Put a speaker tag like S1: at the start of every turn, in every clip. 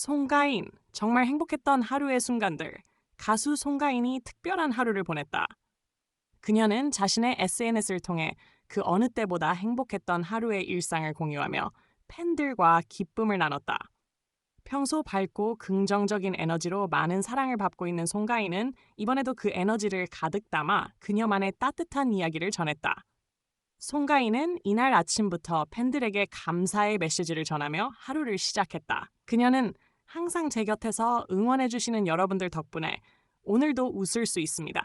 S1: 송가인, 정말 행복했던 하루의 순간들. 가수 송가인이 특별한 하루를 보냈다. 그녀는 자신의 SNS를 통해 그 어느 때보다 행복했던 하루의 일상을 공유하며 팬들과 기쁨을 나눴다. 평소 밝고 긍정적인 에너지로 많은 사랑을 받고 있는 송가인은 이번에도 그 에너지를 가득 담아 그녀만의 따뜻한 이야기를 전했다. 송가인은 이날 아침부터 팬들에게 감사의 메시지를 전하며 하루를 시작했다. 그녀는 항상 제 곁에서 응원해주시는 여러분들 덕분에 오늘도 웃을 수 있습니다.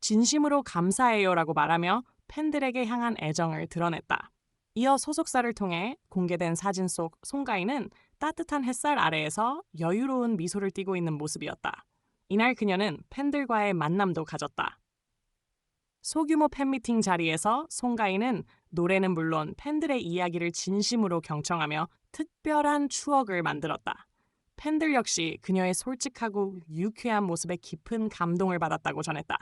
S1: 진심으로 감사해요 라고 말하며 팬들에게 향한 애정을 드러냈다. 이어 소속사를 통해 공개된 사진 속 송가인은 따뜻한 햇살 아래에서 여유로운 미소를 띠고 있는 모습이었다. 이날 그녀는 팬들과의 만남도 가졌다. 소규모 팬미팅 자리에서 송가인은 노래는 물론 팬들의 이야기를 진심으로 경청하며 특별한 추억을 만들었다. 팬들 역시 그녀의 솔직하고 유쾌한 모습에 깊은 감동을 받았다고 전했다.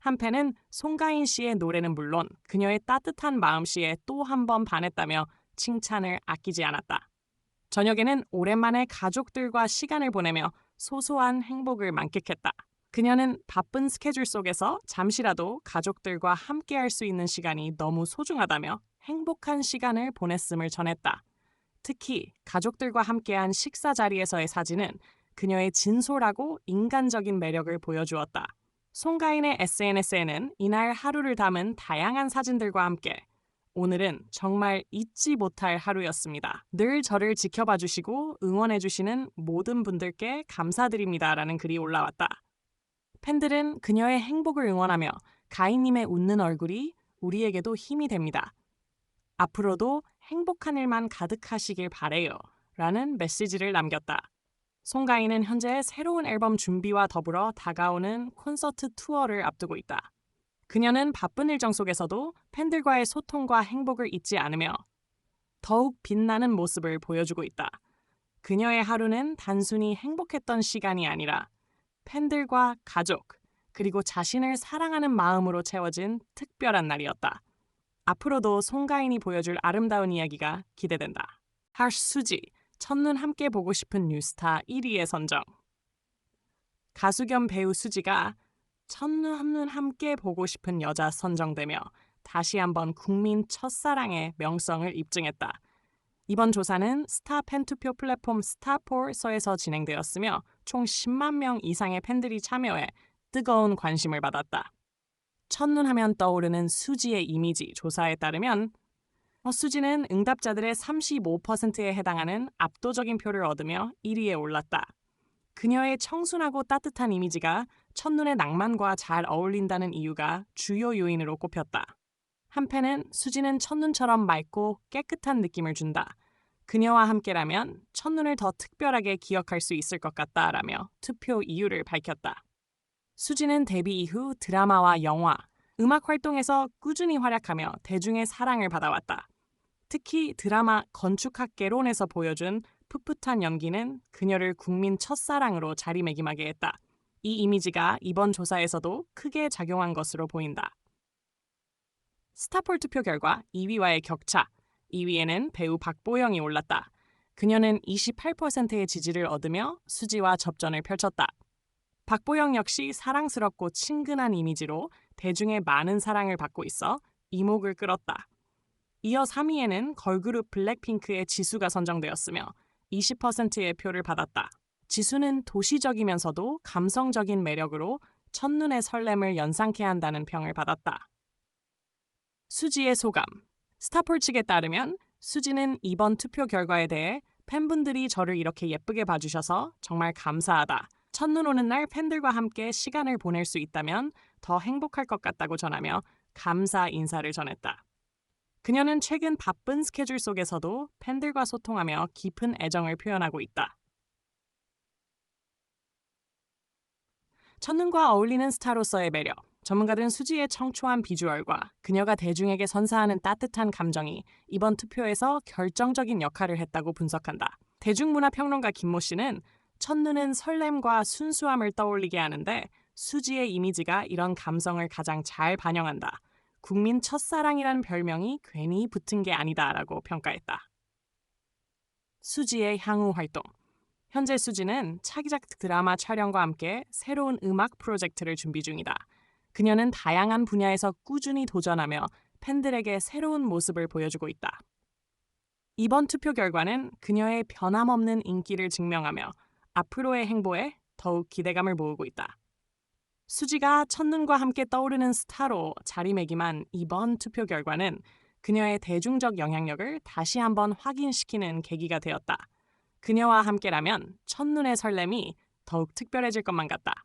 S1: 한팬은 송가인 씨의 노래는 물론 그녀의 따뜻한 마음씨에 또 한 번 반했다며 칭찬을 아끼지 않았다. 저녁에는 오랜만에 가족들과 시간을 보내며 소소한 행복을 만끽했다. 그녀는 바쁜 스케줄 속에서 잠시라도 가족들과 함께할 수 있는 시간이 너무 소중하다며 행복한 시간을 보냈음을 전했다. 특히 가족들과 함께한 식사 자리에서의 사진은 그녀의 진솔하고 인간적인 매력을 보여주었다. 송가인의 SNS에는 이날 하루를 담은 다양한 사진들과 함께 오늘은 정말 잊지 못할 하루였습니다. 늘 저를 지켜봐 주시고 응원해 주시는 모든 분들께 감사드립니다 라는 글이 올라왔다. 팬들은 그녀의 행복을 응원하며 가인님의 웃는 얼굴이 우리에게도 힘이 됩니다. 앞으로도 행복한 일만 가득하시길 바래요. 라는 메시지를 남겼다. 송가인은 현재 새로운 앨범 준비와 더불어 다가오는 콘서트 투어를 앞두고 있다. 그녀는 바쁜 일정 속에서도 팬들과의 소통과 행복을 잊지 않으며 더욱 빛나는 모습을 보여주고 있다. 그녀의 하루는 단순히 행복했던 시간이 아니라 팬들과 가족, 그리고 자신을 사랑하는 마음으로 채워진 특별한 날이었다. 앞으로도 송가인이 보여줄 아름다운 이야기가 기대된다. 하시 수지, 첫눈 함께 보고 싶은 뉴스타 1위의 선정. 가수 겸 배우 수지가 첫눈 한눈 함께 보고 싶은 여자 선정되며 다시 한번 국민 첫사랑의 명성을 입증했다. 이번 조사는 스타 팬투표 플랫폼 스타폴서에서 진행되었으며 총 10만 명 이상의 팬들이 참여해 뜨거운 관심을 받았다. 첫눈 하면 떠오르는 수지의 이미지 조사에 따르면 어, 수지는 응답자들의 35%에 해당하는 압도적인 표를 얻으며 1위에 올랐다. 그녀의 청순하고 따뜻한 이미지가 첫눈의 낭만과 잘 어울린다는 이유가 주요 요인으로 꼽혔다. 한편은 수지는 첫눈처럼 맑고 깨끗한 느낌을 준다. 그녀와 함께라면 첫눈을 더 특별하게 기억할 수 있을 것 같다라며 투표 이유를 밝혔다. 수지는 데뷔 이후 드라마와 영화, 음악 활동에서 꾸준히 활약하며 대중의 사랑을 받아왔다. 특히 드라마 건축학개론에서 보여준 풋풋한 연기는 그녀를 국민 첫사랑으로 자리매김하게 했다. 이 이미지가 이번 조사에서도 크게 작용한 것으로 보인다. 스타폴 투표 결과 2위와의 격차. 2위에는 배우 박보영이 올랐다. 그녀는 28%의 지지를 얻으며 수지와 접전을 펼쳤다. 박보영 역시 사랑스럽고 친근한 이미지로 대중의 많은 사랑을 받고 있어 이목을 끌었다. 이어 3위에는 걸그룹 블랙핑크의 지수가 선정되었으며 20%의 표를 받았다. 지수는 도시적이면서도 감성적인 매력으로 첫눈의 설렘을 연상케 한다는 평을 받았다. 수지의 소감 스타폴 측에 따르면 수지는 이번 투표 결과에 대해 팬분들이 저를 이렇게 예쁘게 봐주셔서 정말 감사하다. 첫눈 오는 날 팬들과 함께 시간을 보낼 수 있다면 더 행복할 것 같다고 전하며 감사 인사를 전했다. 그녀는 최근 바쁜 스케줄 속에서도 팬들과 소통하며 깊은 애정을 표현하고 있다. 첫눈과 어울리는 스타로서의 매력, 전문가들은 수지의 청초한 비주얼과 그녀가 대중에게 선사하는 따뜻한 감정이 이번 투표에서 결정적인 역할을 했다고 분석한다. 대중문화 평론가 김모 씨는 첫눈은 설렘과 순수함을 떠올리게 하는데 수지의 이미지가 이런 감성을 가장 잘 반영한다. 국민 첫사랑이라는 별명이 괜히 붙은 게 아니다라고 평가했다. 수지의 향후 활동 현재 수지는 차기작 드라마 촬영과 함께 새로운 음악 프로젝트를 준비 중이다. 그녀는 다양한 분야에서 꾸준히 도전하며 팬들에게 새로운 모습을 보여주고 있다. 이번 투표 결과는 그녀의 변함없는 인기를 증명하며 앞으로의 행보에 더욱 기대감을 모으고 있다. 수지가 첫눈과 함께 떠오르는 스타로 자리매김한 이번 투표 결과는 그녀의 대중적 영향력을 다시 한번 확인시키는 계기가 되었다. 그녀와 함께라면 첫눈의 설렘이 더욱 특별해질 것만 같다.